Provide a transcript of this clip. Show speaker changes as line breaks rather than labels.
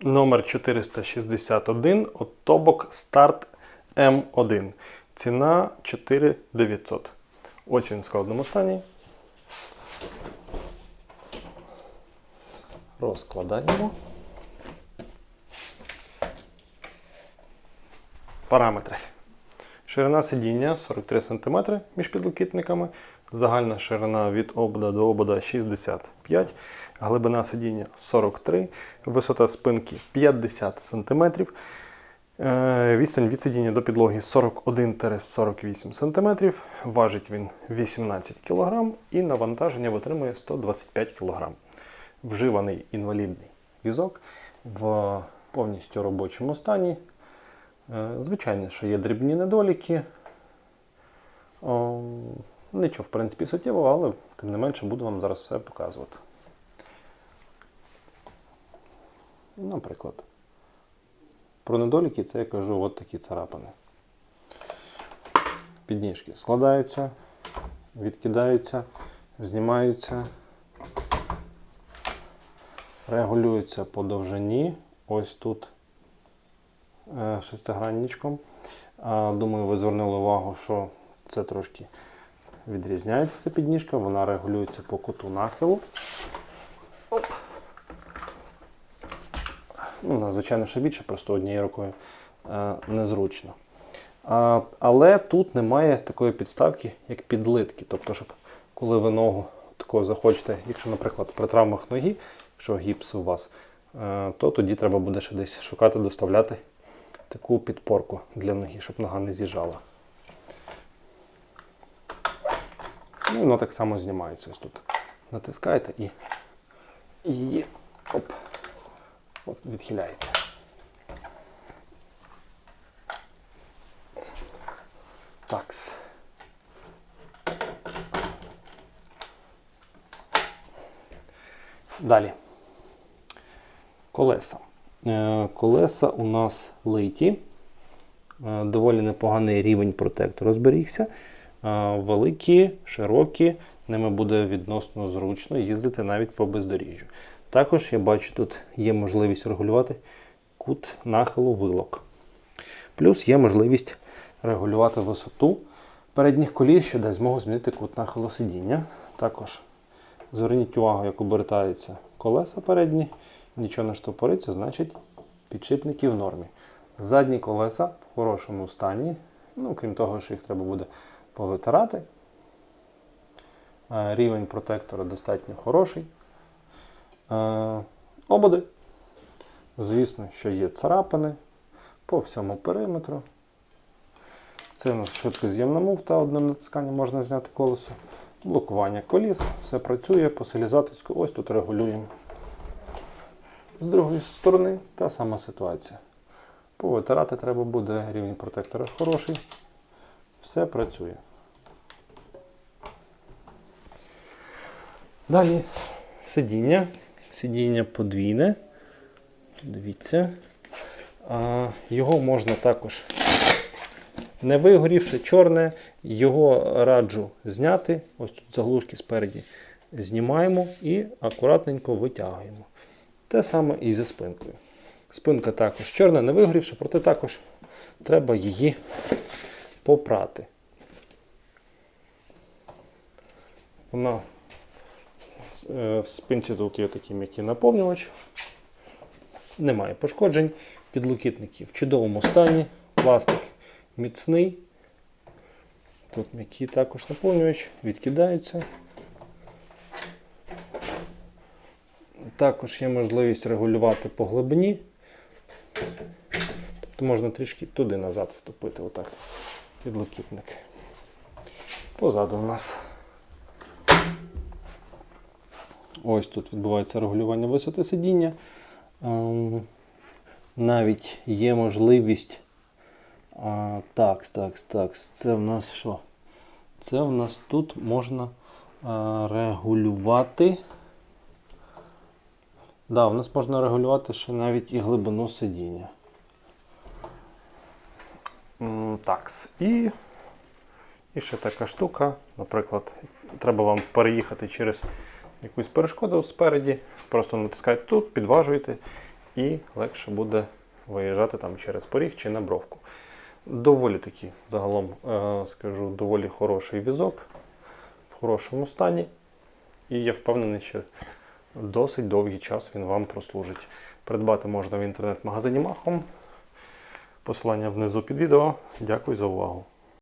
Номер 461 от Тобок Старт М1. Ціна 4900. Ось він в складному стані. Розкладаємо. Параметри. Ширина сидіння 43 см між підлокітниками. Загальна ширина від обода до обода 65 глибина сидіння 43, висота спинки 50 см. Е, Відстань від сидіння до підлоги 41-48 см. Важить він 18 кг і навантаження витримує 125 кг. Вживаний інвалідний візок в повністю робочому стані. Е, Звичайно, що є дрібні недоліки. Нічого, в принципі, суттєвого, але тим не менше буду вам зараз все показувати. Наприклад, про недоліки це я кажу от такі царапини. Підніжки складаються, відкидаються, знімаються, регулюються по довжині. Ось тут е, шестигранничком. Думаю, ви звернули увагу, що це трошки відрізняється ця підніжка, вона регулюється по куту нахилу. Ну, надзвичайно ще більше, просто однією рукою е, незручно. А, але тут немає такої підставки, як підлитки. Тобто, щоб коли ви ногу такого захочете, якщо, наприклад, при травмах ноги, якщо гіпс у вас, е, то тоді треба буде ще десь шукати, доставляти таку підпорку для ноги, щоб нога не з'їжджала. Ну, воно так само знімається ось тут. Натискаєте і її оп, от, відхиляєте. Такс. Далі. Колеса. Е, Колеса у нас литі. Е, Доволі непоганий рівень протектору зберігся. Е, Великі, широкі, ними буде відносно зручно їздити навіть по бездоріжжю. Також я бачу, тут є можливість регулювати кут нахилу вилок. Плюс є можливість регулювати висоту передніх коліс, що дасть змогу змінити кут нахилу сидіння. Також зверніть увагу, як обертаються колеса передні, нічого не штопориться, значить підшипники в нормі. Задні колеса в хорошому стані, ну, крім того, що їх треба буде повитирати. Е, Рівень протектора достатньо хороший. Е, Ободи. Звісно, що є царапини по всьому периметру. Це у нас швидкоз'ємна муфта, одним натисканням можна зняти колесо. Блокування коліс, все працює по селізатицьку. Ось тут регулюємо. З другої сторони та сама ситуація. Повитирати треба буде, рівень протектора хороший. Все працює. Далі сидіння. Сидіння подвійне. Дивіться. А, Його можна також не вигорівши, чорне, його раджу зняти. Ось тут заглушки спереді знімаємо і акуратненько витягуємо. Те саме і за спинкою. Спинка також чорна, не вигорівши, проте також треба її попрати. Вона в спинці тут є такий м'який наповнювач. Немає пошкоджень. Підлокітники в чудовому стані. Пластик міцний. Тут м'який також наповнювач, відкидається. Також є можливість регулювати по глибині. Тобто можна трішки туди-назад втопити, отак, підлокітник. Позаду у нас. Ось тут відбувається регулювання висоти сидіння. Ем, Навіть є можливість. А, так, так, так. Це в нас що? Це в нас тут можна а, регулювати. Да, в нас можна регулювати ще навіть і глибину сидіння. Так. І, і ще така штука. Наприклад, треба вам переїхати через якусь перешкоду спереді. Просто натискаєте тут, підважуєте і легше буде виїжджати там через поріг чи на бровку. Доволі таки, загалом е, скажу, доволі хороший візок в хорошому стані. І я впевнений, що досить довгий час він вам прослужить. Придбати можна в інтернет-магазині Махом. Посилання внизу під відео. Дякую за увагу.